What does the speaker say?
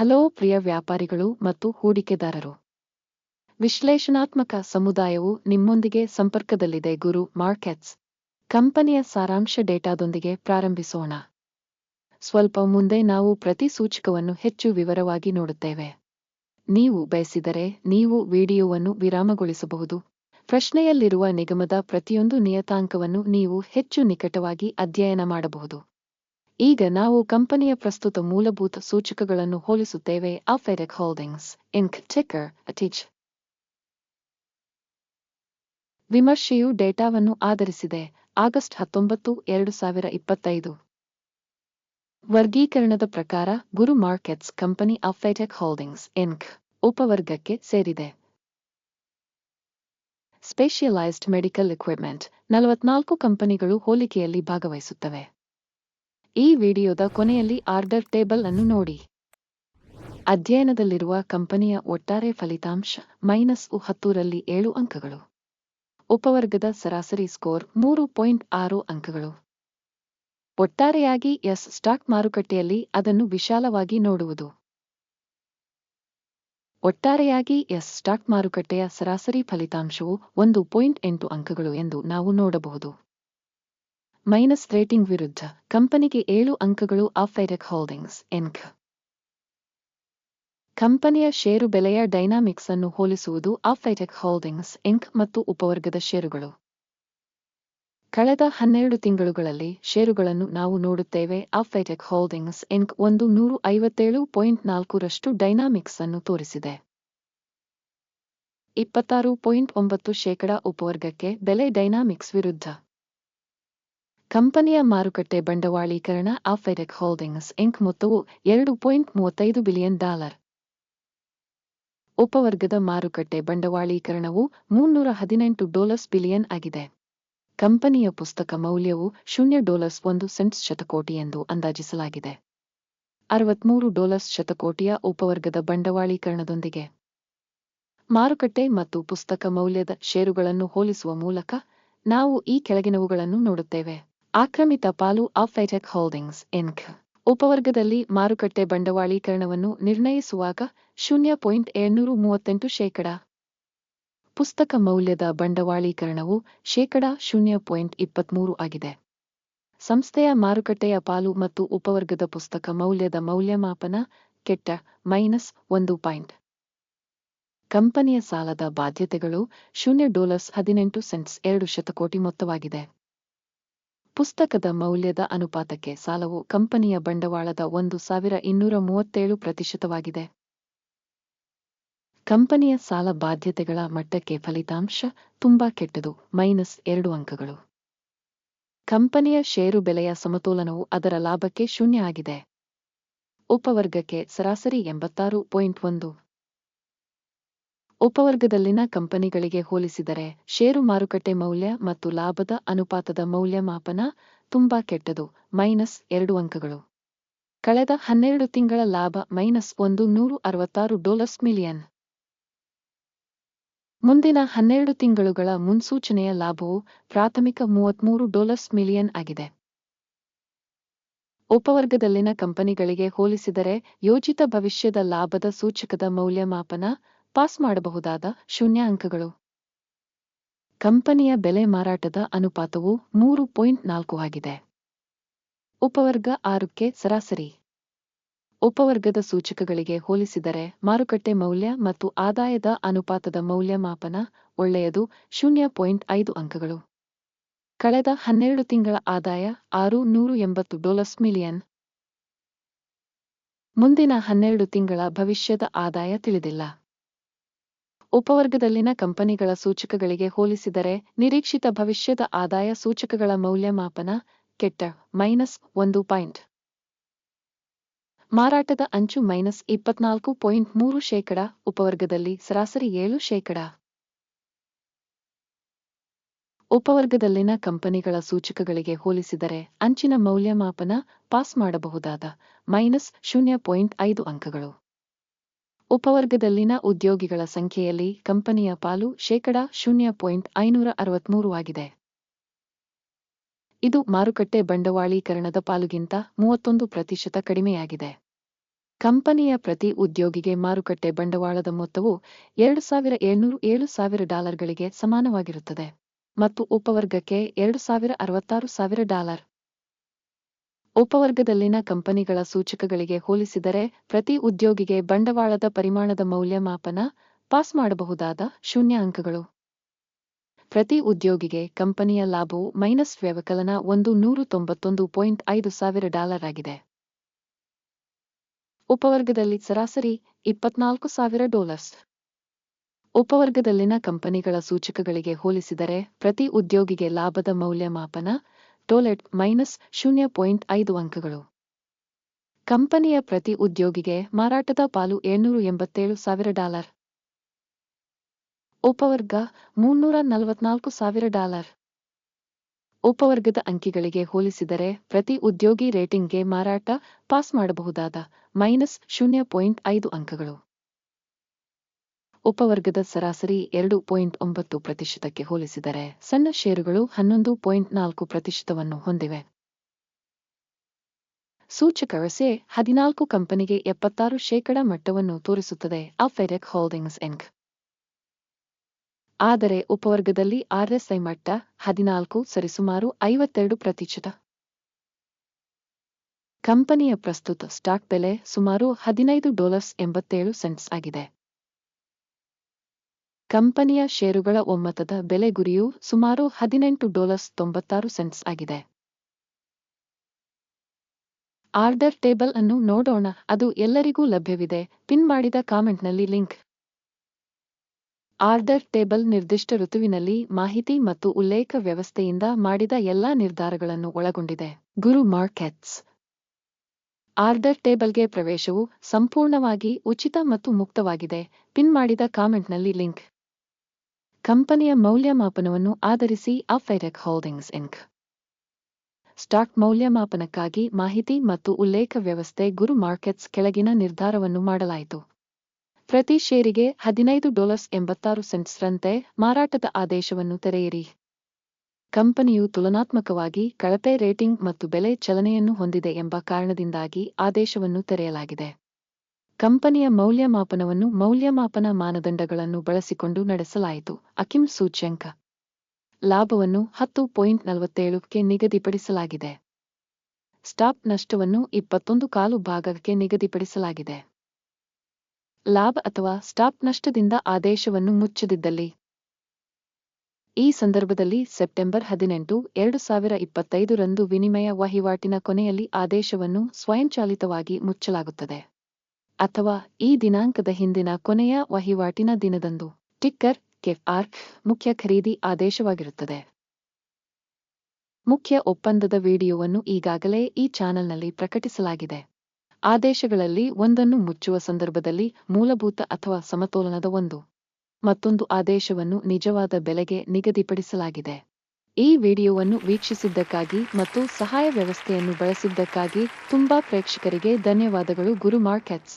Hello ಪ್ರಿಯ ವ್ಯಾಪಾರಿಗಳು ಮತ್ತು ಹೂಡಿಕೆದಾರರು. ವಿಶ್ಲೇಷಣಾತ್ಮಕ ಸಮುದಾಯವು ನಿಮ್ಮೊಂದಿಗೆ ಸಂಪರ್ಕದಲ್ಲಿದೆ ಗುರು ಮಾರ್ಕೆಟ್ಸ್. ಕಂಪನಿಯ ಸಾರಾಂಶ ಡೇಟಾದೊಂದಿಗೆ ಪ್ರಾರಂಭಿಸೋಣ. ಸ್ವಲ್ಪ ಮುಂದೆ ನಾವು ಪ್ರತಿ ಸೂಚಕವನ್ನು ಹೆಚ್ಚು ವಿವರವಾಗಿ ನೋಡುತ್ತೇವೆ. ನೀವು ಬಯಸಿದರೆ ನೀವು ವಿಡಿಯೋವನ್ನು ವಿರಾಮಗೊಳಿಸಬಹುದು. ಪ್ರಶ್ನೆಯಲ್ಲಿರುವ ನಿಗಮದ ಪ್ರತಿಯೊಂದು ನಿಯತಾಂಕವನ್ನು ನೀವು ಹೆಚ್ಚು ನಿಕಟವಾಗಿ ಅಧ್ಯಯನ ಮಾಡಬಹುದು. ಈಗ ನಾವು ಕಂಪನಿಯ ಪ್ರಸ್ತುತ ಮೂಲಭೂತ ಸೂಚಕಗಳನ್ನು ಹೋಲಿಸುತ್ತೇವೆ. ಆಫೆಟೆಕ್ ಹೋಲ್ಡಿಂಗ್ಸ್ ಇನ್ಕ್ ಟಿಕ್ಕರ್ ಅಟಿಚ್ ವಿಮರ್ಶೆಯು ಡೇಟಾವನ್ನು ಆಧರಿಸಿದೆ. ಆಗಸ್ಟ್ ಹತ್ತೊಂಬತ್ತು, ಎರಡು ಸಾವಿರ ಇಪ್ಪತ್ತೈದು. ವರ್ಗೀಕರಣದ ಪ್ರಕಾರ ಗುರು ಮಾರ್ಕೆಟ್ಸ್ ಕಂಪನಿ ಅಫೆಟೆಕ್ ಹೋಲ್ಡಿಂಗ್ಸ್ ಇನ್ಕ್ ಉಪವರ್ಗಕ್ಕೆ ಸೇರಿದೆ. ಸ್ಪೆಷಿಯಲೈಸ್ಡ್ ಮೆಡಿಕಲ್ ಇಕ್ವಿಪ್ಮೆಂಟ್ ನಲವತ್ನಾಲ್ಕು ಕಂಪನಿಗಳು ಹೋಲಿಕೆಯಲ್ಲಿ ಭಾಗವಹಿಸುತ್ತವೆ. ಈ ವಿಡಿಯೋದ ಕೊನೆಯಲ್ಲಿ ಆರ್ಡರ್ ಟೇಬಲ್ ಅನ್ನು ನೋಡಿ. ಅಧ್ಯಯನದಲ್ಲಿರುವ ಕಂಪನಿಯ ಒಟ್ಟಾರೆ ಫಲಿತಾಂಶ ಮೈನಸ್ ಹತ್ತೂರಲ್ಲಿ ಏಳು ಅಂಕಗಳು. ಉಪವರ್ಗದ ಸರಾಸರಿ ಸ್ಕೋರ್ ಮೂರು ಪಾಯಿಂಟ್ ಆರು ಅಂಕಗಳು. ಒಟ್ಟಾರೆಯಾಗಿ ಎಸ್ ಸ್ಟಾಕ್ ಮಾರುಕಟ್ಟೆಯಲ್ಲಿ ಅದನ್ನು ವಿಶಾಲವಾಗಿ ನೋಡುವುದು. ಒಟ್ಟಾರೆಯಾಗಿ ಎಸ್ ಸ್ಟಾಕ್ ಮಾರುಕಟ್ಟೆಯ ಸರಾಸರಿ ಫಲಿತಾಂಶವು ಒಂದು ಪಾಯಿಂಟ್ ಎಂಟು ಅಂಕಗಳು ಎಂದು ನಾವು ನೋಡಬಹುದು. ಮೈನಸ್ ರೇಟಿಂಗ್ ವಿರುದ್ಧ ಕಂಪನಿಗೆ ಏಳು ಅಂಕಗಳು ಅಫೈರೆಕ್ ಹೋಲ್ಡಿಂಗ್ಸ್, ಎನ್ಕ್. ಕಂಪನಿಯ ಷೇರು ಬೆಲೆಯ ಡೈನಾಮಿಕ್ಸ್ ಅನ್ನು ಹೋಲಿಸುವುದು ಆಫೈಟೆಕ್ ಹೋಲ್ಡಿಂಗ್ಸ್ ಇಂಕ್ ಮತ್ತು ಉಪವರ್ಗದ ಷೇರುಗಳು. ಕಳೆದ ಹನ್ನೆರಡು ತಿಂಗಳುಗಳಲ್ಲಿ ಷೇರುಗಳನ್ನು ನಾವು ನೋಡುತ್ತೇವೆ ಅಫೈಟೆಕ್ ಹೋಲ್ಡಿಂಗ್ಸ್ ಇಂಕ್ ಒಂದು ನೂರು ಐವತ್ತೇಳು ಪಾಯಿಂಟ್ ನಾಲ್ಕರಷ್ಟು ಡೈನಾಮಿಕ್ಸ್ ಅನ್ನು ತೋರಿಸಿದೆ. ಇಪ್ಪತ್ತಾರು ಪಾಯಿಂಟ್ ಒಂಬತ್ತು ಶೇಕಡಾ ಉಪವರ್ಗಕ್ಕೆ ಬೆಲೆ ಡೈನಾಮಿಕ್ಸ್ ವಿರುದ್ಧ. ಕಂಪನಿಯ ಮಾರುಕಟ್ಟೆ ಬಂಡವಾಳೀಕರಣ ಆಫೆಡೆಕ್ ಹೋಲ್ಡಿಂಗ್ಸ್ ಇಂಕ್ ಮೊತ್ತವು ಎರಡು ಪಾಯಿಂಟ್ ಮೂವತ್ತೈದು ಬಿಲಿಯನ್ ಡಾಲರ್. ಉಪವರ್ಗದ ಮಾರುಕಟ್ಟೆ ಬಂಡವಾಳೀಕರಣವು ಮುನ್ನೂರ ಹದಿನೆಂಟು ಡಾಲರ್ಸ್ ಬಿಲಿಯನ್ ಆಗಿದೆ. ಕಂಪನಿಯ ಪುಸ್ತಕ ಮೌಲ್ಯವು ಶೂನ್ಯ ಡಾಲರ್ಸ್ ಒಂದು ಸೆಂಟ್ಸ್ ಶತಕೋಟಿ ಎಂದು ಅಂದಾಜಿಸಲಾಗಿದೆ. ಅರವತ್ಮೂರು ಡಾಲರ್ಸ್ ಶತಕೋಟಿಯ ಉಪವರ್ಗದ ಬಂಡವಾಳೀಕರಣದೊಂದಿಗೆ. ಮಾರುಕಟ್ಟೆ ಮತ್ತು ಪುಸ್ತಕ ಮೌಲ್ಯದ ಷೇರುಗಳನ್ನು ಹೋಲಿಸುವ ಮೂಲಕ ನಾವು ಈ ಕೆಳಗಿನವುಗಳನ್ನು ನೋಡುತ್ತೇವೆ. ಆಕ್ರಮಿತ ಪಾಲು ಐಟೆಕ್ ಹೋಲ್ಡಿಂಗ್ಸ್, ಇನ್ಕ್. ಉಪವರ್ಗದಲ್ಲಿ ಮಾರುಕಟ್ಟೆ ಬಂಡವಾಳೀಕರಣವನ್ನು ನಿರ್ಣಯಿಸುವಾಗ ಶೂನ್ಯ ಪಾಯಿಂಟ್ ಏಳ್ನೂರು ಮೂವತ್ತೆಂಟು ಶೇಕಡ. ಪುಸ್ತಕ ಮೌಲ್ಯದ ಬಂಡವಾಳೀಕರಣವು ಶೇಕಡ ಶೂನ್ಯ ಪಾಯಿಂಟ್ ಇಪ್ಪತ್ಮೂರು ಆಗಿದೆ. ಸಂಸ್ಥೆಯ ಮಾರುಕಟ್ಟೆಯ ಪಾಲು ಮತ್ತು ಉಪವರ್ಗದ ಪುಸ್ತಕ ಮೌಲ್ಯದ ಮೌಲ್ಯಮಾಪನ ಕೆಟ್ಟ ಮೈನಸ್ ಒಂದು ಪಾಯಿಂಟ್. ಕಂಪನಿಯ ಸಾಲದ ಬಾಧ್ಯತೆಗಳು ಶೂನ್ಯ ಡಾಲರ್ಸ್ ಹದಿನೆಂಟು ಸೆಂಟ್ಸ್ ಎರಡು ಶತಕೋಟಿ ಮೊತ್ತವಾಗಿದೆ. ಪುಸ್ತಕದ ಮೌಲ್ಯದ ಅನುಪಾತಕ್ಕೆ ಸಾಲವು ಕಂಪನಿಯ ಬಂಡವಾಳದ ಒಂದು ಸಾವಿರ ಇನ್ನೂರ ಮೂವತ್ತೇಳು ಪ್ರತಿಶತವಾಗಿದೆ. ಕಂಪನಿಯ ಸಾಲ ಬಾಧ್ಯತೆಗಳ ಮಟ್ಟಕ್ಕೆ ಫಲಿತಾಂಶ ತುಂಬಾ ಕೆಟ್ಟದು, ಮೈನಸ್ ಎರಡು ಅಂಕಗಳು. ಕಂಪನಿಯ ಷೇರು ಬೆಲೆಯ ಸಮತೋಲನವು ಅದರ ಲಾಭಕ್ಕೆ ಶೂನ್ಯ ಆಗಿದೆ. ಉಪವರ್ಗಕ್ಕೆ ಸರಾಸರಿ ಎಂಬತ್ತಾರು ಪಾಯಿಂಟ್ ಒಂದು ಉಪವರ್ಗದಲ್ಲಿನ ಕಂಪನಿಗಳಿಗೆ ಹೋಲಿಸಿದರೆ, ಷೇರು ಮಾರುಕಟ್ಟೆ ಮೌಲ್ಯ ಮತ್ತು ಲಾಭದ ಅನುಪಾತದ ಮೌಲ್ಯಮಾಪನ ತುಂಬಾ ಕೆಟ್ಟದು, ಮೈನಸ್ ಎರಡು ಅಂಕಗಳು. ಕಳೆದ ಹನ್ನೆರಡು ತಿಂಗಳ ಲಾಭ ಮೈನಸ್ ಒಂದು ನೂರು ಅರವತ್ತಾರು ಡಾಲರ್ಸ್ ಮಿಲಿಯನ್. ಮುಂದಿನ ಹನ್ನೆರಡು ತಿಂಗಳುಗಳ ಮುನ್ಸೂಚನೆಯ ಲಾಭವು ಪ್ರಾಥಮಿಕ ಮೂವತ್ಮೂರು ಡಾಲರ್ಸ್ ಮಿಲಿಯನ್ ಆಗಿದೆ. ಉಪವರ್ಗದಲ್ಲಿನ ಕಂಪನಿಗಳಿಗೆ ಹೋಲಿಸಿದರೆ, ಯೋಜಿತ ಭವಿಷ್ಯದ ಲಾಭದ ಸೂಚಕದ ಮೌಲ್ಯಮಾಪನ ಪಾಸ್ ಮಾಡಬಹುದಾದ ಶೂನ್ಯ ಅಂಕಗಳು. ಕಂಪನಿಯ ಬೆಲೆ ಮಾರಾಟದ ಅನುಪಾತವು ಮೂರು ಪಾಯಿಂಟ್ ನಾಲ್ಕು ಆಗಿದೆ. ಉಪವರ್ಗ ಆರಕ್ಕೆ ಸರಾಸರಿ. ಉಪವರ್ಗದ ಸೂಚಕಗಳಿಗೆ ಹೋಲಿಸಿದರೆ ಮಾರುಕಟ್ಟೆ ಮೌಲ್ಯ ಮತ್ತು ಆದಾಯದ ಅನುಪಾತದ ಮೌಲ್ಯಮಾಪನ ಒಳ್ಳೆಯದು ಶೂನ್ಯ ಪಾಯಿಂಟ್ ಐದು ಅಂಕಗಳು. ಕಳೆದ ಹನ್ನೆರಡು ತಿಂಗಳ ಆದಾಯ ಆರು ನೂರು ಎಂಬತ್ತು ಡಾಲರ್ಸ್ ಮಿಲಿಯನ್. ಮುಂದಿನ ಹನ್ನೆರಡು ತಿಂಗಳ ಭವಿಷ್ಯದ ಆದಾಯ ತಿಳಿದಿಲ್ಲ. ಉಪವರ್ಗದಲ್ಲಿನ ಕಂಪನಿಗಳ ಸೂಚಕಗಳಿಗೆ ಹೋಲಿಸಿದರೆ ನಿರೀಕ್ಷಿತ ಭವಿಷ್ಯದ ಆದಾಯ ಸೂಚಕಗಳ ಮೌಲ್ಯಮಾಪನ ಕೆಟ್ಟ, ಮೈನಸ್ ಒಂದು ಪಾಯಿಂಟ್. ಮಾರಾಟದ ಅಂಚು ಮೈನಸ್ ಇಪ್ಪತ್ನಾಲ್ಕು ಪಾಯಿಂಟ್ ಮೂರು ಶೇಕಡ, ಉಪವರ್ಗದಲ್ಲಿ ಸರಾಸರಿ ಏಳು ಶೇಕಡ. ಉಪವರ್ಗದಲ್ಲಿನ ಕಂಪನಿಗಳ ಸೂಚಕಗಳಿಗೆ ಹೋಲಿಸಿದರೆ ಅಂಚಿನ ಮೌಲ್ಯಮಾಪನ ಪಾಸ್ ಮಾಡಬಹುದಾದ ಮೈನಸ್ ಶೂನ್ಯ ಪಾಯಿಂಟ್ ಐದು ಅಂಕಗಳು. ಉಪವರ್ಗದಲ್ಲಿನ ಉದ್ಯೋಗಿಗಳ ಸಂಖ್ಯೆಯಲ್ಲಿ ಕಂಪನಿಯ ಪಾಲು ಶೇಕಡ ಶೂನ್ಯ ಪಾಯಿಂಟ್ ಐನೂರ ಅರವತ್ಮೂರು ಆಗಿದೆ. ಇದು ಮಾರುಕಟ್ಟೆ ಬಂಡವಾಳೀಕರಣದ ಪಾಲುಗಿಂತ ಮೂವತ್ತೊಂದು ಪ್ರತಿಶತ ಕಡಿಮೆಯಾಗಿದೆ. ಕಂಪನಿಯ ಪ್ರತಿ ಉದ್ಯೋಗಿಗೆ ಮಾರುಕಟ್ಟೆ ಬಂಡವಾಳದ ಮೊತ್ತವು ಎರಡು ಸಾವಿರ ಏಳ್ನೂರು ಏಳು ಸಾವಿರ ಡಾಲರ್ಗಳಿಗೆ ಸಮಾನವಾಗಿರುತ್ತದೆ ಮತ್ತು ಉಪವರ್ಗಕ್ಕೆ ಎರಡು ಸಾವಿರ ಅರವತ್ತಾರು ಸಾವಿರ ಡಾಲರ್. ಉಪವರ್ಗದಲ್ಲಿನ ಕಂಪನಿಗಳ ಸೂಚಕಗಳಿಗೆ ಹೋಲಿಸಿದರೆ ಪ್ರತಿ ಉದ್ಯೋಗಿಗೆ ಬಂಡವಾಳದ ಪರಿಮಾಣದ ಮೌಲ್ಯಮಾಪನ ಪಾಸ್ ಮಾಡಬಹುದಾದ ಶೂನ್ಯ ಅಂಕಗಳು ಪ್ರತಿ ಉದ್ಯೋಗಿಗೆ ಕಂಪನಿಯ ಲಾಭವು ಮೈನಸ್ ವ್ಯವಕಲನ ಒಂದು ನೂರು ತೊಂಬತ್ತೊಂದು ಪಾಯಿಂಟ್ ಐದು ಸಾವಿರ ಡಾಲರ್ ಆಗಿದೆ. ಉಪವರ್ಗದಲ್ಲಿ ಸರಾಸರಿ ಇಪ್ಪತ್ನಾಲ್ಕು ಸಾವಿರ ಡಾಲರ್ಸ್. ಉಪವರ್ಗದಲ್ಲಿನ ಕಂಪನಿಗಳ ಸೂಚಕಗಳಿಗೆ ಹೋಲಿಸಿದರೆ ಪ್ರತಿ ಉದ್ಯೋಗಿಗೆ ಲಾಭದ ಮೌಲ್ಯಮಾಪನ ಟೋಲೆಟ್ ಮೈನಸ್ ಶೂನ್ಯ ಪಾಯಿಂಟ್ ಐದು ಅಂಕಗಳು. ಕಂಪನಿಯ ಪ್ರತಿ ಉದ್ಯೋಗಿಗೆ ಮಾರಾಟದ ಪಾಲು ಏಳ್ನೂರು ಎಂಬತ್ತೇಳು ಸಾವಿರ ಡಾಲರ್. ಉಪವರ್ಗ ಮುನ್ನೂರ ನಲವತ್ನಾಲ್ಕು ಸಾವಿರ ಡಾಲರ್. ಉಪವರ್ಗದ ಅಂಕಿಗಳಿಗೆ ಹೋಲಿಸಿದರೆ ಪ್ರತಿ ಉದ್ಯೋಗಿ ರೇಟಿಂಗ್ಗೆ ಮಾರಾಟ ಪಾಸ್ ಮಾಡಬಹುದಾದ ಮೈನಸ್ ಶೂನ್ಯ ಪಾಯಿಂಟ್ ಐದು ಅಂಕಗಳು. ಉಪವರ್ಗದ ಸರಾಸರಿ ಎರಡು ಪಾಯಿಂಟ್ ಒಂಬತ್ತು ಪ್ರತಿಶತಕ್ಕೆ ಹೋಲಿಸಿದರೆ ಸಣ್ಣ ಷೇರುಗಳು ಹನ್ನೊಂದು ಪಾಯಿಂಟ್ ನಾಲ್ಕು ಪ್ರತಿಶತವನ್ನು ಹೊಂದಿವೆ. ಸೂಚಕ ರಸೆ ಹದಿನಾಲ್ಕು ಕಂಪನಿಗೆ ಎಪ್ಪತ್ತಾರು ಶೇಕಡ ಮಟ್ಟವನ್ನು ತೋರಿಸುತ್ತದೆ ಅಫೆರೆಕ್ ಹೋಲ್ಡಿಂಗ್ಸ್ ಎಂಕ್. ಆದರೆ ಉಪವರ್ಗದಲ್ಲಿ ಆರ್ಎಸ್ಐ ಮಟ್ಟ ಹದಿನಾಲ್ಕು ಸರಿಸುಮಾರು ಐವತ್ತೆರಡು ಪ್ರತಿಶತ. ಕಂಪನಿಯ ಪ್ರಸ್ತುತ ಸ್ಟಾಕ್ ಬೆಲೆ ಸುಮಾರು ಹದಿನೈದು ಡಾಲರ್ಸ್ ಎಂಬತ್ತೇಳು ಸೆಂಟ್ಸ್ ಆಗಿದೆ. ಕಂಪನಿಯ ಷೇರುಗಳ ಒಮ್ಮತದ ಬೆಲೆ ಗುರಿಯು ಸುಮಾರು ಹದಿನೆಂಟು ಡಾಲರ್ಸ್ ತೊಂಬತ್ತಾರು ಸೆಂಟ್ಸ್ ಆಗಿದೆ. ಆರ್ಡರ್ ಟೇಬಲ್ ಅನ್ನು ನೋಡೋಣ, ಅದು ಎಲ್ಲರಿಗೂ ಲಭ್ಯವಿದೆ, ಪಿನ್ ಮಾಡಿದ ಕಾಮೆಂಟ್ನಲ್ಲಿ ಲಿಂಕ್. ಆರ್ಡರ್ ಟೇಬಲ್ ನಿರ್ದಿಷ್ಟ ಋತುವಿನಲ್ಲಿ ಮಾಹಿತಿ ಮತ್ತು ಉಲ್ಲೇಖ ವ್ಯವಸ್ಥೆಯಿಂದ ಮಾಡಿದ ಎಲ್ಲಾ ನಿರ್ಧಾರಗಳನ್ನು ಒಳಗೊಂಡಿದೆ. ಗುರು ಮಾರ್ಕೆಟ್ಸ್. ಆರ್ಡರ್ ಟೇಬಲ್ಗೆ ಪ್ರವೇಶವು ಸಂಪೂರ್ಣವಾಗಿ ಉಚಿತ ಮತ್ತು ಮುಕ್ತವಾಗಿದೆ, ಪಿನ್ ಮಾಡಿದ ಕಾಮೆಂಟ್ನಲ್ಲಿ ಲಿಂಕ್. ಕಂಪನಿಯ ಮೌಲ್ಯಮಾಪನವನ್ನು ಆಧರಿಸಿ ಅಫೈರೆಕ್ ಹೋಲ್ಡಿಂಗ್ಸ್ ಇಂಕ್. ಸ್ಟಾಕ್ ಮೌಲ್ಯಮಾಪನಕ್ಕಾಗಿ ಮಾಹಿತಿ ಮತ್ತು ಉಲ್ಲೇಖ ವ್ಯವಸ್ಥೆ ಗುರು ಮಾರ್ಕೆಟ್ಸ್ ಕೆಳಗಿನ ನಿರ್ಧಾರವನ್ನು ಮಾಡಲಾಯಿತು. ಪ್ರತಿ ಷೇರಿಗೆ ಹದಿನೈದು ಡಾಲರ್ಸ್ ಎಂಬತ್ತಾರು ಸೆಂಟ್ಸ್ರಂತೆ ಮಾರಾಟದ ಆದೇಶವನ್ನು ತೆರೆಯಿರಿ. ಕಂಪನಿಯು ತುಲನಾತ್ಮಕವಾಗಿ ಕಳಪೆ ರೇಟಿಂಗ್ ಮತ್ತು ಬೆಲೆ ಚಲನೆಯನ್ನು ಹೊಂದಿದೆ ಎಂಬ ಕಾರಣದಿಂದಾಗಿ ಆದೇಶವನ್ನು ತೆರೆಯಲಾಗಿದೆ. ಕಂಪನಿಯ ಮೌಲ್ಯಮಾಪನವನ್ನು ಮೌಲ್ಯಮಾಪನ ಮಾನದಂಡಗಳನ್ನು ಬಳಸಿಕೊಂಡು ನಡೆಸಲಾಯಿತು. ಅಕಿಮ್ ಸೂಚ್ಯಂಕ. ಲಾಭವನ್ನು ಹತ್ತು ಪಾಯಿಂಟ್ ನಲವತ್ತೇಳಕ್ಕೆ ನಿಗದಿಪಡಿಸಲಾಗಿದೆ. ಸ್ಟಾಪ್ ನಷ್ಟವನ್ನು ಇಪ್ಪತ್ತೊಂದು ಕಾಲು ಭಾಗಕ್ಕೆ ನಿಗದಿಪಡಿಸಲಾಗಿದೆ. ಲಾಭ ಅಥವಾ ಸ್ಟಾಪ್ ನಷ್ಟದಿಂದ ಆದೇಶವನ್ನು ಮುಚ್ಚದಿದ್ದಲ್ಲಿ. ಈ ಸಂದರ್ಭದಲ್ಲಿ ಸೆಪ್ಟೆಂಬರ್ ಹದಿನೆಂಟು, ಎರಡು ಸಾವಿರ ಇಪ್ಪತ್ತೈದರಂದು ವಿನಿಮಯ ವಹಿವಾಟಿನ ಕೊನೆಯಲ್ಲಿ ಆದೇಶವನ್ನು ಸ್ವಯಂಚಾಲಿತವಾಗಿ ಮುಚ್ಚಲಾಗುತ್ತದೆ. ಅಥವಾ ಈ ದಿನಾಂಕದ ಹಿಂದಿನ ಕೊನೆಯ ವಹಿವಾಟಿನ ದಿನದಂದು. ಟಿಕ್ಕರ್ ಕೆಆರ್ ಮುಖ್ಯ ಖರೀದಿ ಆದೇಶವಾಗಿರುತ್ತದೆ. ಮುಖ್ಯ ಒಪ್ಪಂದದ ವಿಡಿಯೋವನ್ನು ಈಗಾಗಲೇ ಈ ಚಾನೆಲ್ನಲ್ಲಿ ಪ್ರಕಟಿಸಲಾಗಿದೆ. ಆದೇಶಗಳಲ್ಲಿ ಒಂದನ್ನು ಮುಚ್ಚುವ ಸಂದರ್ಭದಲ್ಲಿ ಮೂಲಭೂತ ಅಥವಾ ಸಮತೋಲನದ ಒಂದು ಮತ್ತೊಂದು ಆದೇಶವನ್ನು ನಿಜವಾದ ಬೆಲೆಗೆ ನಿಗದಿಪಡಿಸಲಾಗಿದೆ. ಈ ವಿಡಿಯೋವನ್ನು ವೀಕ್ಷಿಸಿದ್ದಕ್ಕಾಗಿ ಮತ್ತು ಸಹಾಯ ವ್ಯವಸ್ಥೆಯನ್ನು ಬಳಸಿದ್ದಕ್ಕಾಗಿ ತುಂಬಾ ಪ್ರೇಕ್ಷಕರಿಗೆ ಧನ್ಯವಾದಗಳು ಗುರು ಮಾರ್ಕೆಟ್ಸ್